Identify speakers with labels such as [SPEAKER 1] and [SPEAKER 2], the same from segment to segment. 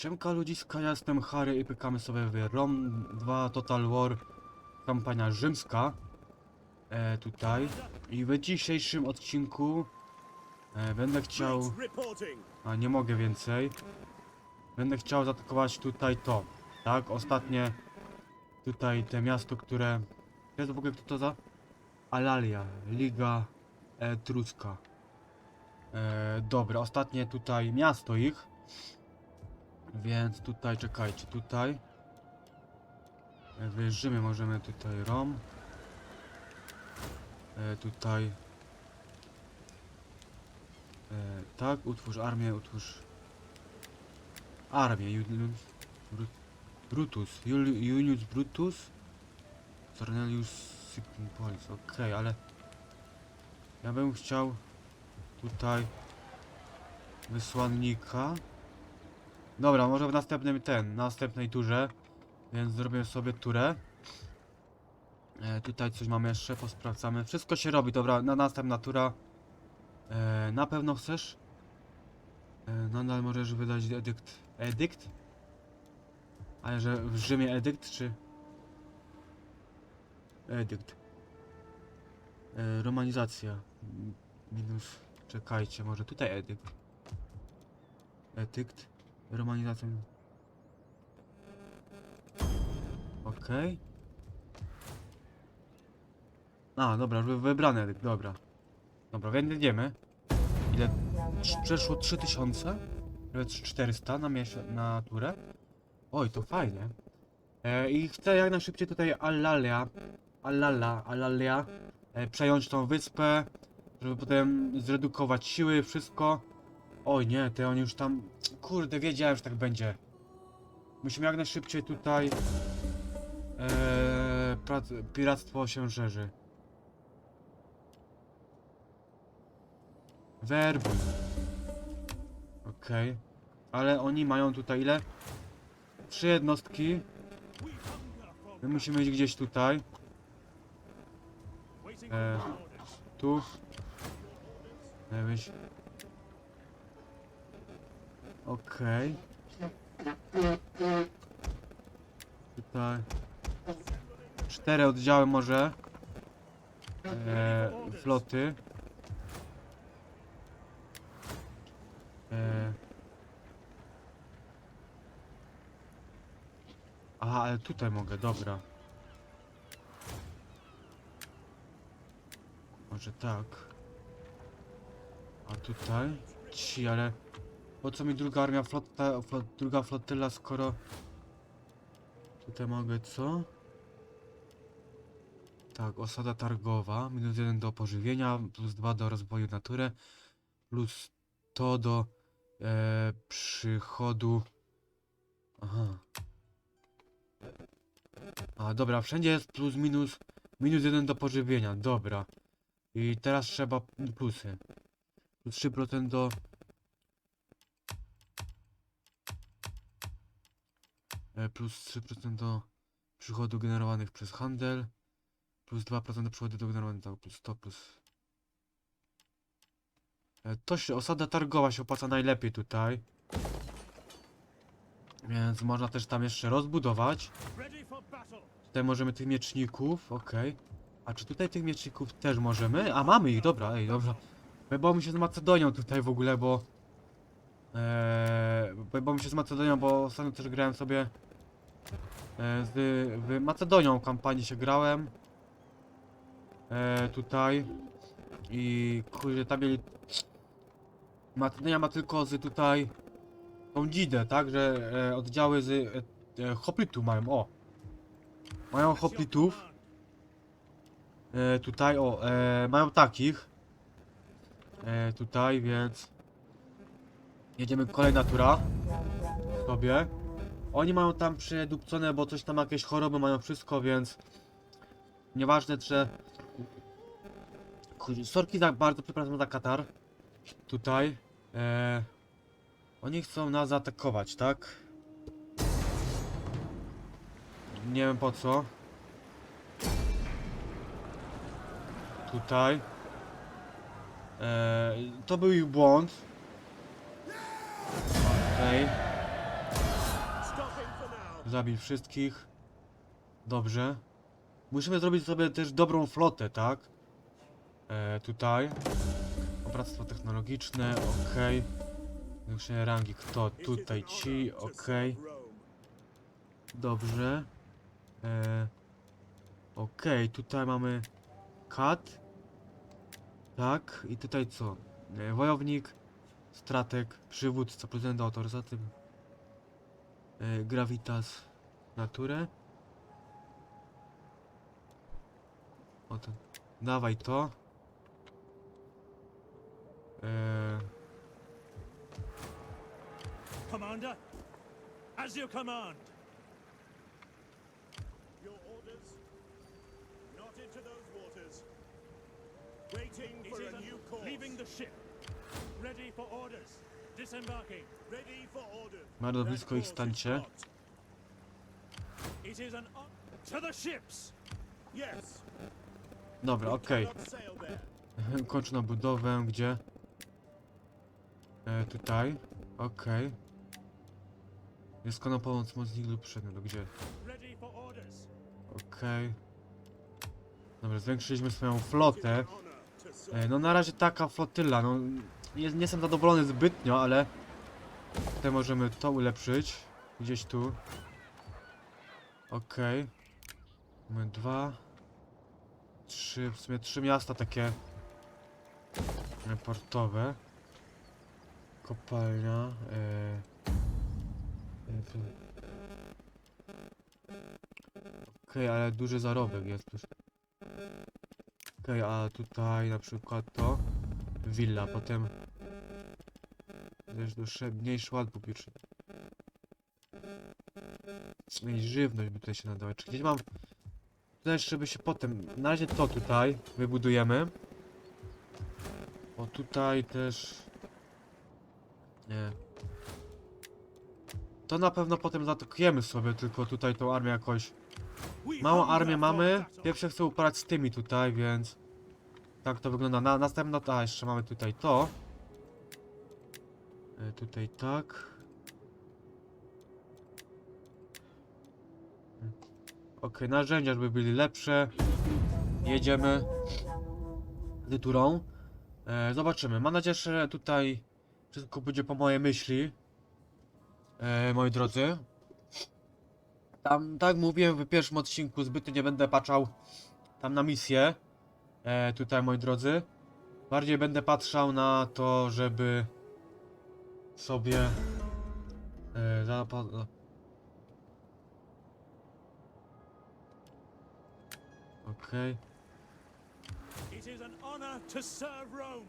[SPEAKER 1] Siemka ludziska, ja jestem Harry i pykamy sobie w ROM 2 Total War kampania rzymska e, tutaj. I w dzisiejszym odcinku e, będę chciał, a nie mogę więcej. Będę chciał zaatakować tutaj to tak, ostatnie tutaj te miasto, które jest w ogóle kto to za? Alalia, Liga Etruska. E, dobra, ostatnie tutaj miasto ich więc tutaj czekajcie, tutaj. Jak wyjeżdżymy, możemy tutaj Rom. E, Tutaj. E, Tak, utwórz armię, utwórz Armię, Julius Bru- Brutus, Junius Brutus. Cornelius Sicpolis, okej, ale Ja bym chciał Tutaj Wysłannika Dobra, może w następnym ten, następnej turze. Więc zrobię sobie turę. E, tutaj coś mamy jeszcze, posprawdzamy. Wszystko się robi, dobra, na następna tura. E, na pewno chcesz? E, nadal możesz wydać edykt. Edykt? Ale że w Rzymie edykt, czy? Edykt. E, romanizacja. Minus. Czekajcie, może tutaj edykt. Edykt. Romanizacja. Okej. A, dobra, wy- wybrany edykt, dobra. Dobra, więc jedziemy. Ile? Przeszło 3000? Nawet 400 na miesiąc, na turę? Oj, to fajnie. E, I chcę jak najszybciej tutaj Alalia, Alala, Alalia, e, przejąć tą wyspę, żeby potem zredukować siły, wszystko. Oj nie, te oni już tam... Kurde, wiedziałem, że tak będzie. Musimy jak najszybciej tutaj... Eee, piractwo się szerzy. Werbuj. Okej. Ale oni mają tutaj ile? Trzy jednostki. My musimy iść gdzieś tutaj. E,
[SPEAKER 2] orders.
[SPEAKER 1] tu. Nie być. Okej. Tutaj. Cztery oddziały może. E, floty. E. Aha, ale tutaj mogę, dobra. Może tak. A tutaj? Ci, ale... Po co mi druga armia flotta, flot, druga flotyla, skoro... Tutaj mogę co? Tak, osada targowa, minus jeden do pożywienia, plus dwa do rozwoju natury, plus to do e, przychodu... Aha. A, dobra, wszędzie jest plus minus, minus jeden do pożywienia, dobra. I teraz trzeba plusy. Plus 3% do... Plus 3% do przychodu generowanych przez handel. Plus 2% do przychodu do generowanych, tak, plus 100, plus... E, To się, osada targowa się opłaca najlepiej tutaj. Więc można też tam jeszcze rozbudować. Tutaj możemy tych mieczników, okej. A czy tutaj tych mieczników też możemy? A mamy ich, dobra, ej, dobra. Bałem się z Macedonią tutaj w ogóle, bo... Eee, bałem się z Macedonią, bo ostatnio też grałem sobie... E, z w Macedonią kampanii się grałem. E, tutaj. I kurde, tam mieli... Macedonia ma tylko z tutaj... Tą dzidę, tak? Że e, oddziały z e, e, hoplitu mają, o. Mają hoplitów. E, tutaj, o, e, mają takich. E, tutaj, więc... Jedziemy kolejna tura. Sobie. Oni mają tam przedupcone, bo coś tam jakieś choroby mają wszystko, więc... Nieważne. Kurde, Sorki za bardzo, przepraszam za Katar. Tutaj. E, oni chcą nas zaatakować, tak? Nie wiem po co. Tutaj. Eee, to był ich błąd. Okej. Zabić wszystkich. Dobrze. Musimy zrobić sobie też dobrą flotę, tak? E, tutaj. Opractwo technologiczne, ok. Zwiększenie rangi, kto? Tutaj ci, ok. Dobrze. E, ok, tutaj mamy kat. Tak, i tutaj co? E, wojownik, strateg, przywódca, prezydent, autoryzaty. E, gravitas, naturę. Oto. Dawaj to. E,
[SPEAKER 2] Commander, as you command.
[SPEAKER 3] Your orders? Not into those waters. Waiting
[SPEAKER 2] It
[SPEAKER 3] for a new course.
[SPEAKER 2] leaving the ship. Ready for orders.
[SPEAKER 1] Bardzo blisko ich stańcie. Dobra, okej.
[SPEAKER 3] there.
[SPEAKER 1] Kończę na budowę, gdzie? E, tutaj. Okej. Jest kona pomoc mocnik lub przedmiot, gdzie? Okej. Dobra, zwiększyliśmy swoją flotę. E, no na razie taka flotyla, no nie, nie jestem zadowolony zbytnio, ale tutaj możemy to ulepszyć. Gdzieś tu. Okej. Mamy dwa. Trzy, w sumie trzy miasta takie portowe. Kopalnia. Tu. Okej, ale duży zarobek jest. Okej, a tutaj na przykład to willa, potem też dłuższe, mniejszy ład. No żywność by tutaj się nadała. Czy gdzieś mam tutaj jeszcze by się potem, na razie to tutaj wybudujemy. O tutaj też nie. To na pewno potem zaatakujemy sobie, tylko tutaj tą armię jakoś Małą armię mamy. Pierwsze chcę uporać z tymi tutaj, więc tak to wygląda. Na, następna, a jeszcze mamy tutaj to. E, tutaj tak. Mm. Okej, narzędzia, żeby byli lepsze. Jedziemy z turą. E, zobaczymy. Mam nadzieję, że tutaj wszystko będzie po mojej myśli. E, moi drodzy. Tam, tak mówiłem w pierwszym odcinku, zbytnio nie będę patrzał tam na misję. E, tutaj, moi drodzy. Bardziej będę patrzał na to, żeby sobie e, no. Okej.
[SPEAKER 2] Rome.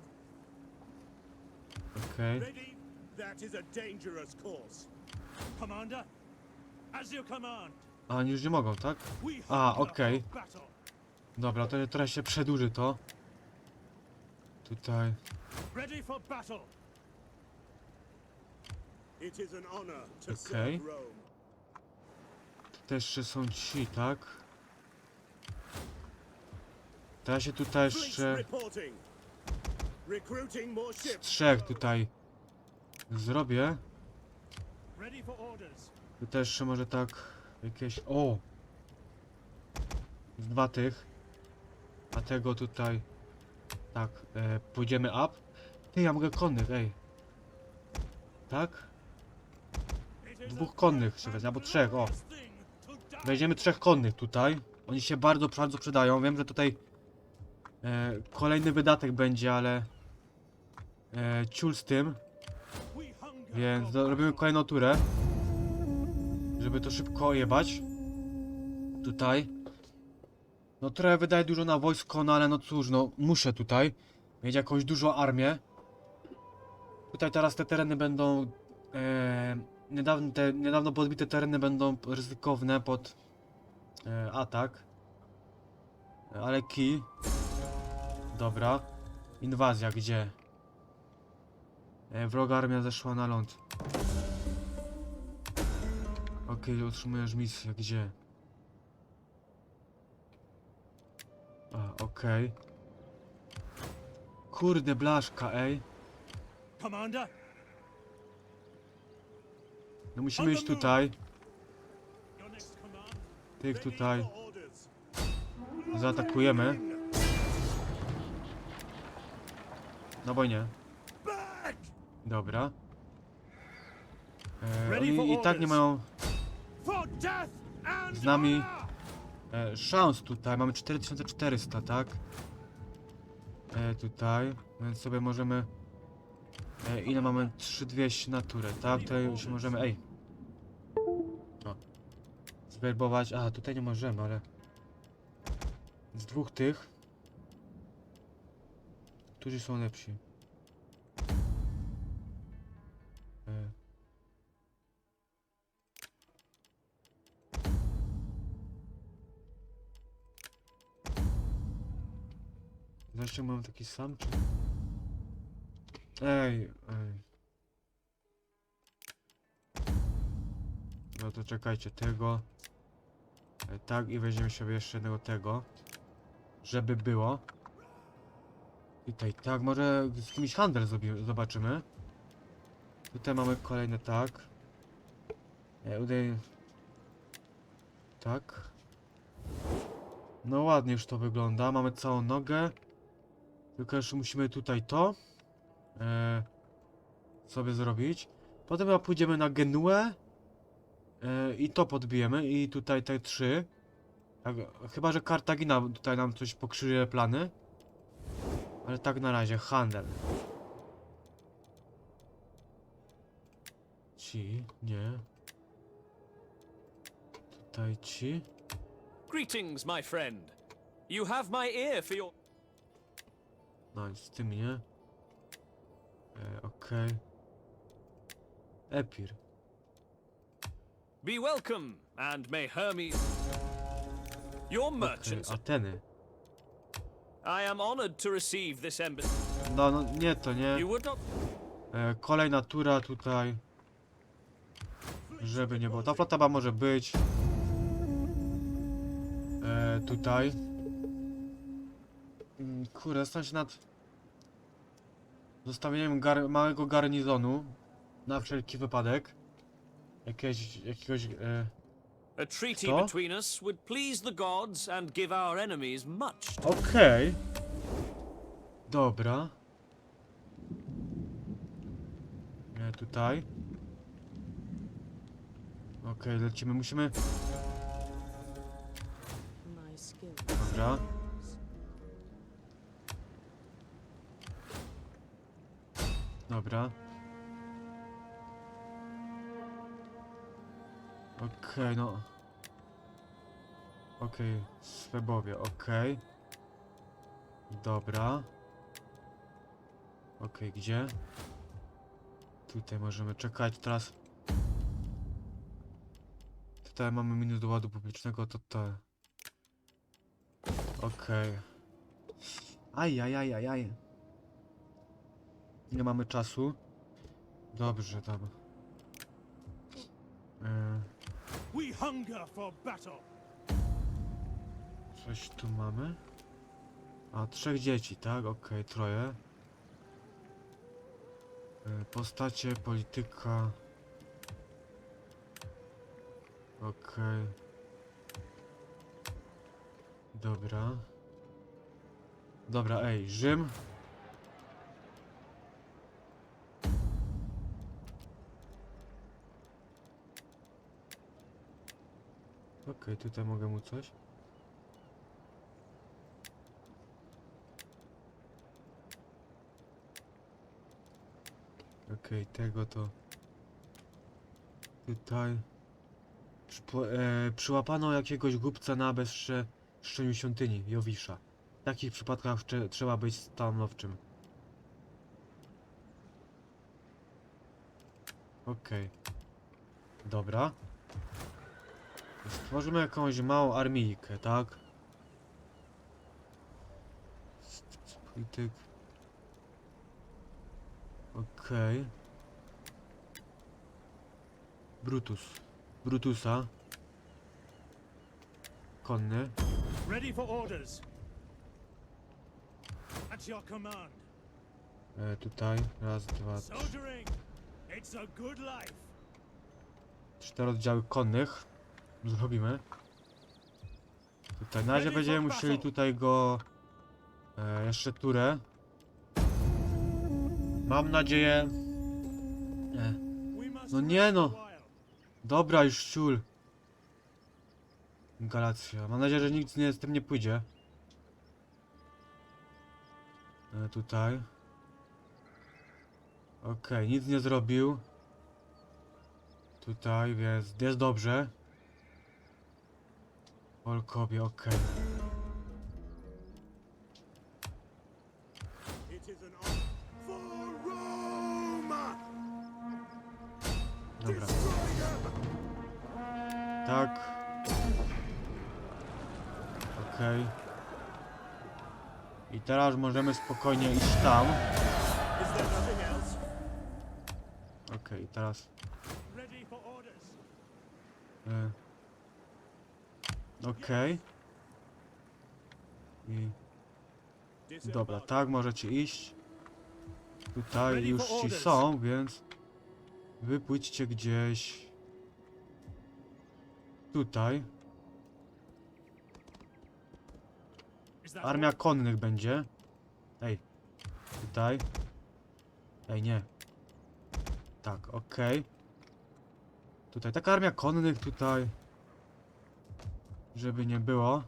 [SPEAKER 1] okej.
[SPEAKER 3] Is a
[SPEAKER 1] oni już nie mogą, tak? A, okej.
[SPEAKER 2] battle.
[SPEAKER 1] Dobra, to trochę się przedłuży to. Tutaj.
[SPEAKER 2] Ready for battle.
[SPEAKER 3] It is an honor to
[SPEAKER 1] Okay.
[SPEAKER 3] serve Rome.
[SPEAKER 1] Też jeszcze są ci, tak? Ja się tutaj jeszcze z trzech tutaj zrobię. Tu też może tak jakieś... O! Z dwa tych. A tego tutaj... Tak, e, pójdziemy up. Ty, ja mogę konnych, ej. Tak? Dwóch konnych się wezmę, albo trzech, o. Weźmiemy trzech konnych tutaj. Oni się bardzo, bardzo przydają. Wiem, że tutaj e, kolejny wydatek będzie, ale e, ciul z tym, więc do, robimy kolejną turę, żeby to szybko jebać. Tutaj. No trochę wydaje dużo na wojsko, no ale no cóż, no muszę tutaj mieć jakąś dużą armię. Tutaj teraz te tereny będą e, niedawno, te, niedawno podbite tereny będą ryzykowne pod e, atak. Ale kij. Dobra. Inwazja gdzie? E, wroga armia zeszła na ląd. Okej, otrzymujesz misję, gdzie? A, okej. Kurde, blaszka, ej.
[SPEAKER 2] Commander,
[SPEAKER 1] No musimy iść tutaj. Tych
[SPEAKER 3] Ready
[SPEAKER 1] tutaj
[SPEAKER 3] for orders.
[SPEAKER 1] zaatakujemy. No bo nie.
[SPEAKER 3] Back!
[SPEAKER 1] Dobra. E,
[SPEAKER 2] Ready for
[SPEAKER 1] oni i tak nie
[SPEAKER 2] orders.
[SPEAKER 1] mają
[SPEAKER 3] For death and
[SPEAKER 1] Z nami-
[SPEAKER 3] honor!
[SPEAKER 1] E, szans tutaj. Mamy 4400, tak? E, tutaj. Więc sobie możemy... E, ile mamy? 3200 na turę, tak? Tutaj się możemy... Ej! O. Zwerbować... A, tutaj nie możemy, ale... Z dwóch tych... Którzy są lepsi? Zawsze mam taki sam, czy... Ej, ej. No to czekajcie, tego. E, tak i weźmiemy sobie jeszcze jednego tego. Żeby było. Tutaj tak, może z kimś handel zobaczymy. Tutaj mamy kolejne tak. E, udaj... Tak. No ładnie już to wygląda. Mamy całą nogę. Tylko jeszcze musimy tutaj to e, sobie zrobić. Potem chyba pójdziemy na Genuę e, i to podbijemy. I tutaj te trzy. Tak, chyba, że Kartagina tutaj nam coś pokrzyżuje plany. Ale tak na razie, handel. Ci, nie. Tutaj ci.
[SPEAKER 4] Greetings, my friend. You have my ear for your.
[SPEAKER 1] No, z tym nie. E, Okej. Epir.
[SPEAKER 4] Be welcome, and may Hermes. Your
[SPEAKER 1] Okej,
[SPEAKER 4] merchants.
[SPEAKER 1] Ateny.
[SPEAKER 4] I am honored to receive this embassy.
[SPEAKER 1] No, no nie to, nie.
[SPEAKER 4] You would not.
[SPEAKER 1] E, kolejna tura tutaj. Żeby nie było. Ta flota może być. E, tutaj. Kurde, się nad zostawieniem gar małego garnizonu na wszelki wypadek. Jakieś, jakiegoś... E,
[SPEAKER 4] A treaty
[SPEAKER 1] Co?
[SPEAKER 4] between us would please the gods and give our enemies much.
[SPEAKER 1] Okej. Dobra. Nie, tutaj. Okej, lecimy. Musimy...
[SPEAKER 5] My skill.
[SPEAKER 1] Dobra. Dobra. Okej, no. Okej, Swebowie, okej. Dobra. Okej, gdzie? Tutaj możemy czekać teraz. Tutaj mamy minus do ładu publicznego, to to. Okej. Aj, aj, aj, aj, aj. Nie mamy czasu. Dobrze, tam. E,
[SPEAKER 2] We hunger for battle.
[SPEAKER 1] coś tu mamy? A, trzech dzieci, tak? Okej, troje. E, postacie, polityka. Okej. Dobra. Dobra, ej, Rzym. Okej, tutaj mogę mu coś. Okej, tego to... Tutaj... E, przyłapano jakiegoś głupca na bezszczeniu świątyni, Jowisza. W takich przypadkach trze, trzeba być stanowczym. Okej. Dobra. Stworzymy jakąś małą armijkę, tak? Polityk. Okej. Brutus. Brutusa. Konny.
[SPEAKER 2] Ready for orders. At your command.
[SPEAKER 1] E, tutaj. Raz, dwa, trzy.
[SPEAKER 2] Soldiering. It's a good life.
[SPEAKER 1] Cztery oddziały konnych. Zrobimy. tutaj. Na razie będziemy musieli tutaj go... E, jeszcze turę. Mam nadzieję... E, No nie no. dobra, już ciul. Galacja. Mam nadzieję, że nikt nie, z tym nie pójdzie. E, tutaj. Okej, nic nie zrobił. Tutaj, więc jest dobrze. Olkowie, okej. Dobra. Tak. Okej. I teraz możemy spokojnie iść tam. Okej, teraz. E, Okej. I dobra, tak możecie iść. Tutaj już ci są, więc wy pójdźcie gdzieś tutaj. Armia konnych będzie. Ej, tutaj. Ej, nie. Tak, okej. Tutaj taka armia konnych tutaj. Żeby nie było.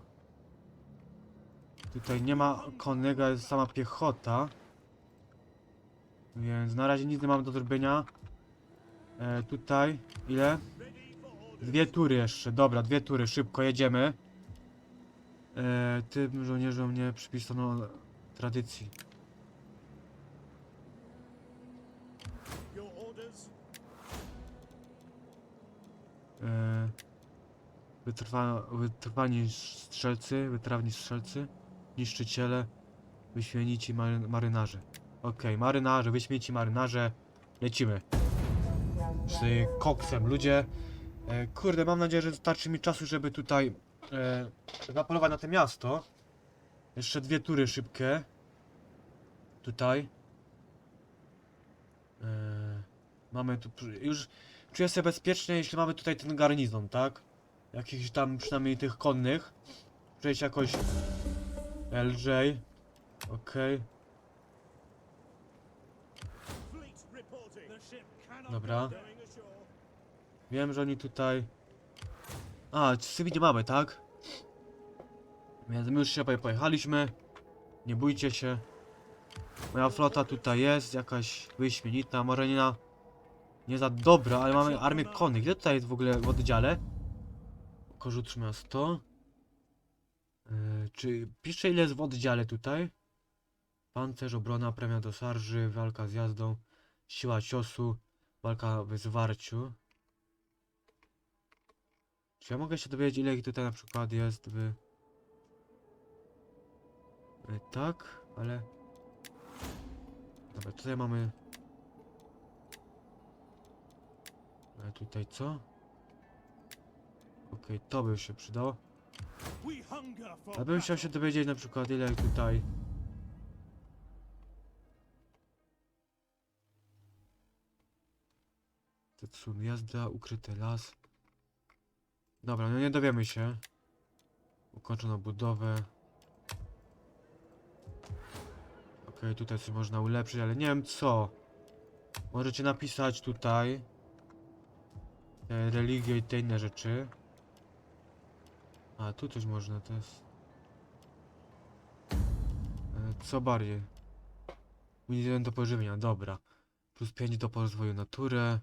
[SPEAKER 1] Tutaj nie ma konnego, jest sama piechota. Więc na razie nic nie mam do zrobienia. E, tutaj, ile? Dwie tury jeszcze, dobra, dwie tury, szybko jedziemy. E, tym żołnierzom nie przypisano tradycji. E, wytrwa, wytrwani strzelcy, wytrawni strzelcy, niszczyciele, wyśmienici mary, marynarze. Okej, marynarze, wyśmienici marynarze, lecimy. Z koksem, ludzie. E, kurde, mam nadzieję, że starczy mi czasu, żeby tutaj e, zapolować na to miasto. Jeszcze dwie tury szybkie. Tutaj. E, mamy tu już czuję się bezpiecznie, jeśli mamy tutaj ten garnizon, tak? Jakichś tam przynajmniej tych konnych. Przejść jakoś LJ. Okej.
[SPEAKER 2] Cannot
[SPEAKER 1] Dobra. Wiem, że oni tutaj... A, Sybii nie mamy, tak? Więc my już się poje- pojechaliśmy. Nie bójcie się. Moja flota tutaj jest, jakaś wyśmienita, może nie na... Nie za dobra, ale mamy armię konnych. Ile tutaj jest w ogóle w oddziale? Korzut miasto. Yy, czy pisze ile jest w oddziale tutaj? Pancerz, obrona, premia do sarży, walka z jazdą, siła ciosu, walka w zwarciu. Czy ja mogę się dowiedzieć ile ich tutaj na przykład jest w... Y, Tak, ale... Dobra, tutaj mamy... Ale tutaj co? Okej, to by się przydało. Ja bym chciał się dowiedzieć na przykład ile tutaj... Tetsun, jazda, ukryty las. Dobra, no nie dowiemy się. Ukończono budowę. Okej, tutaj coś można ulepszyć, ale nie wiem co. Możecie napisać tutaj te religie i te inne rzeczy. A, tu coś można, to jest... E, Co bardziej? Minus 1 do pożywienia, dobra. Plus 5 do rozwoju natury.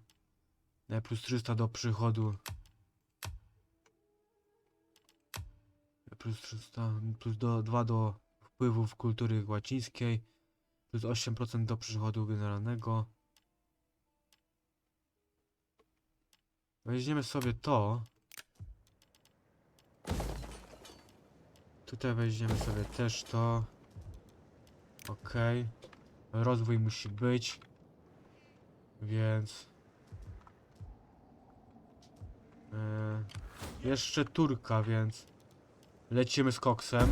[SPEAKER 1] E, Plus 300 do przychodu. E, Plus 300, plus do, 2 do wpływów kultury łacińskiej. Plus 8% do przychodu generalnego. Weźmiemy sobie to. Tutaj weźmiemy sobie też to. Okej. Rozwój musi być. Więc... E, jeszcze Turka, więc... Lecimy z koksem.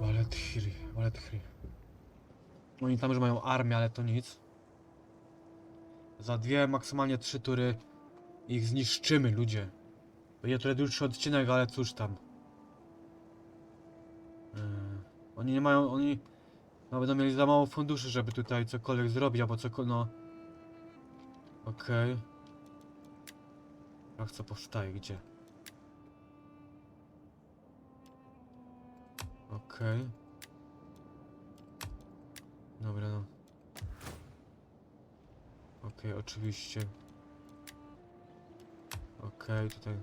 [SPEAKER 1] Walet Hiri. Oni tam już mają armię, ale to nic. Za dwie, maksymalnie trzy tury ich zniszczymy, ludzie. Będzie trochę dłuższy odcinek, ale cóż tam. Yy, oni nie mają, oni no, będą mieli za mało funduszy, żeby tutaj cokolwiek zrobić, albo cokolwiek, no. Okej. A co powstaje, gdzie? Okej. Dobra, no. Okej, oczywiście. Okej, tutaj.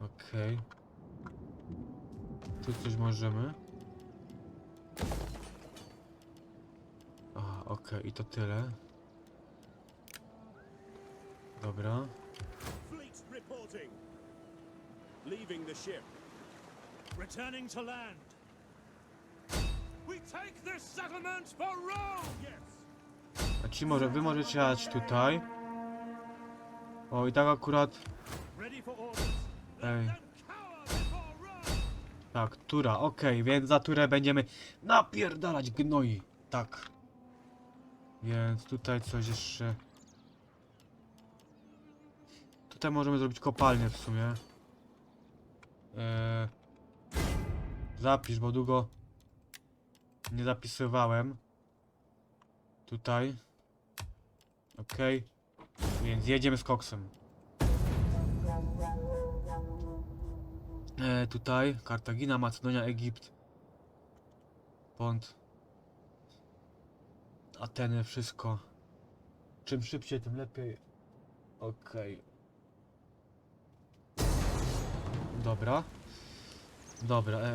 [SPEAKER 1] Okej. Tu coś możemy. A, okej, i to tyle. Dobra.
[SPEAKER 3] Fleet reporting. Leaving the ship.
[SPEAKER 2] Returning to land. We take this settlement for Rome!
[SPEAKER 3] Yes.
[SPEAKER 1] A ci może, wy możecie jechać tutaj. O, i tak akurat...
[SPEAKER 2] Ready for orders.
[SPEAKER 1] Ej. Tak, tura, okej, więc za turę będziemy napierdalać gnoi. Tak. Więc tutaj coś jeszcze... Tutaj możemy zrobić kopalnię w sumie. Eee... Zapisz, bo długo nie zapisywałem. Tutaj. Okej. Więc jedziemy z koksem. E, tutaj Kartagina, Macedonia, Egipt, Pont, Ateny, wszystko. Czym szybciej, tym lepiej. Okej. Dobra. Dobra, e, e,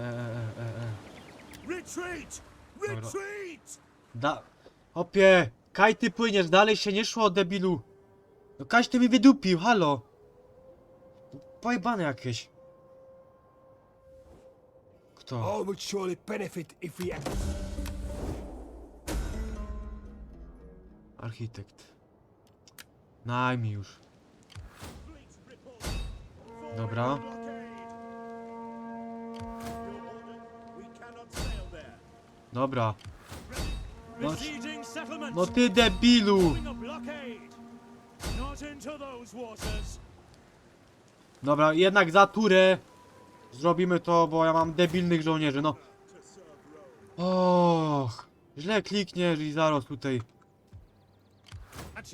[SPEAKER 1] e.
[SPEAKER 3] Retreat! Retreat!
[SPEAKER 1] Da... Opie! Kaj ty płyniesz, dalej się nie szło, debilu! No Kaś ty mi wydupił, halo! Pojebane jakieś. Kto?
[SPEAKER 5] All would surely benefit if we act.
[SPEAKER 1] Architekt. Najmij już. Dobra. Dobra. No, no ty debilu! Dobra, jednak za turę zrobimy to, bo ja mam debilnych żołnierzy, no. Och, źle klikniesz i zaraz tutaj,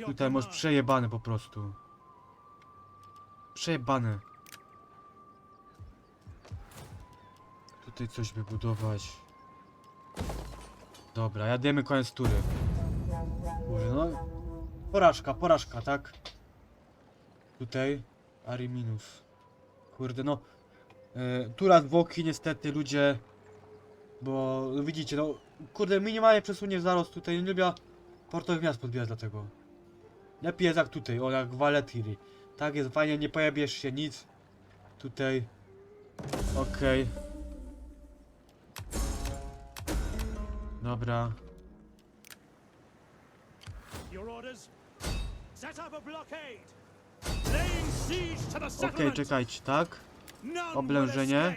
[SPEAKER 1] tutaj masz przejebane po prostu. Przejebane. Tutaj coś wybudować. Dobra, jademy koniec tury. Kurde, no. Porażka, porażka, tak? Tutaj. Ari minus. Kurde, no. E, tura zwłoki niestety ludzie. Bo no widzicie, no. Kurde, minimalnie przesunie zaraz tutaj. Nie lubię portowych miast podbijać dlatego. Lepiej jest jak tutaj, o jak Valetiri. Tak jest fajnie, nie pojawiesz się nic. Tutaj. Okej. Dobra.
[SPEAKER 2] Your orders? Set up a blockade! Laying siege to the
[SPEAKER 1] Okej,
[SPEAKER 2] settlement!
[SPEAKER 1] czekajcie, tak? Oblężenie.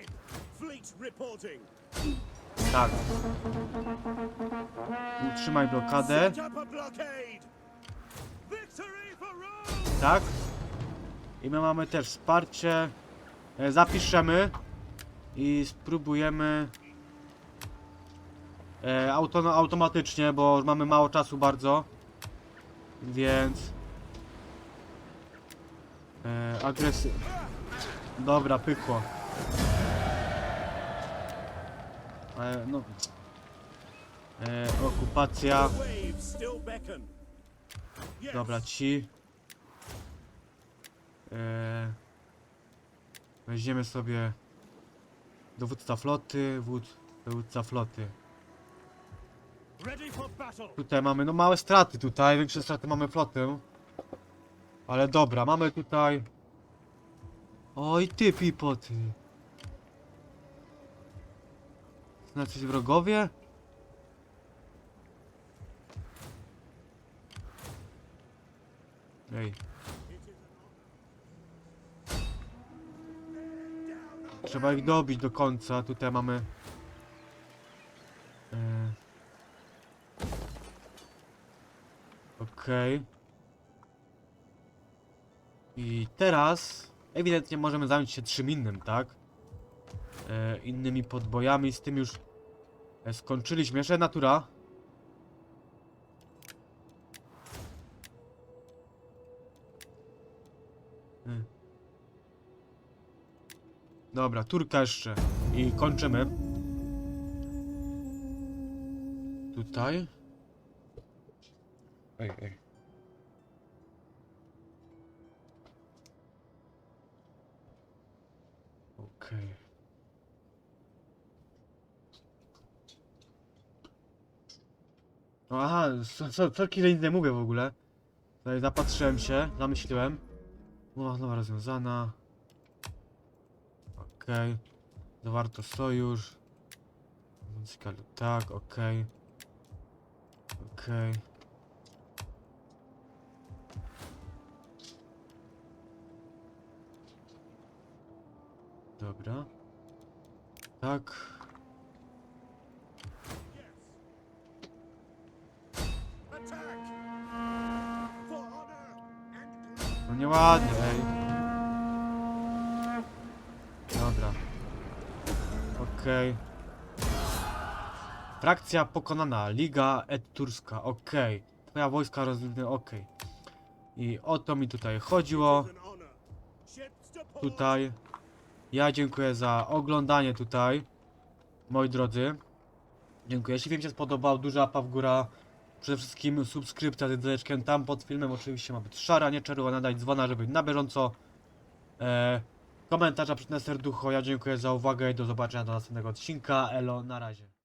[SPEAKER 1] Tak. Utrzymaj blokadę. Tak. I my mamy też wsparcie. E, Zapiszemy. I spróbujemy. E, auto, automatycznie, bo mamy mało czasu bardzo. Więc. E, agresy. Dobra, pykło. E, no. E, okupacja. Dobra, ci. Eee, weźmiemy sobie dowódca floty, wód, dowódca floty. Tutaj mamy, no małe straty tutaj, większe straty mamy flotę. Ale dobra, mamy tutaj... Oj ty pipoty. Znaczy wrogowie? Ej. Trzeba ich dobić do końca. Tutaj mamy. E... Okej. I teraz ewidentnie możemy zająć się czym innym, tak? E, innymi podbojami, z tym już e, skończyliśmy. Jeszcze jedna tura. Hmm. Dobra, turka jeszcze. I kończymy. Tutaj. Ej, ej. Okej. No aha, co, co, co kiedy nie mówię w ogóle. Tutaj zapatrzyłem się, zamyśliłem. Umowa nowa rozwiązana. Okej. Zawarto sojusz. Tak, okej. Okej. Dobra. Tak.
[SPEAKER 3] Glory!
[SPEAKER 1] No nieładnie, ej. Dobra. Okej. Frakcja pokonana. Liga Etturska. Okej. Twoja wojska rozwinięte. Okej. I o to mi tutaj chodziło. Tutaj. Ja dziękuję za oglądanie tutaj. Moi drodzy. Dziękuję. Jeśli film się spodobał, duża łapa w górę. Przede wszystkim subskrypcja z dzwoneczkiem tam pod filmem. Oczywiście ma być szara, nie czerwona. Dzwona, żeby na bieżąco. E, komentarza przytnę serducho. Ja dziękuję za uwagę i do zobaczenia do następnego odcinka. Elo, na razie.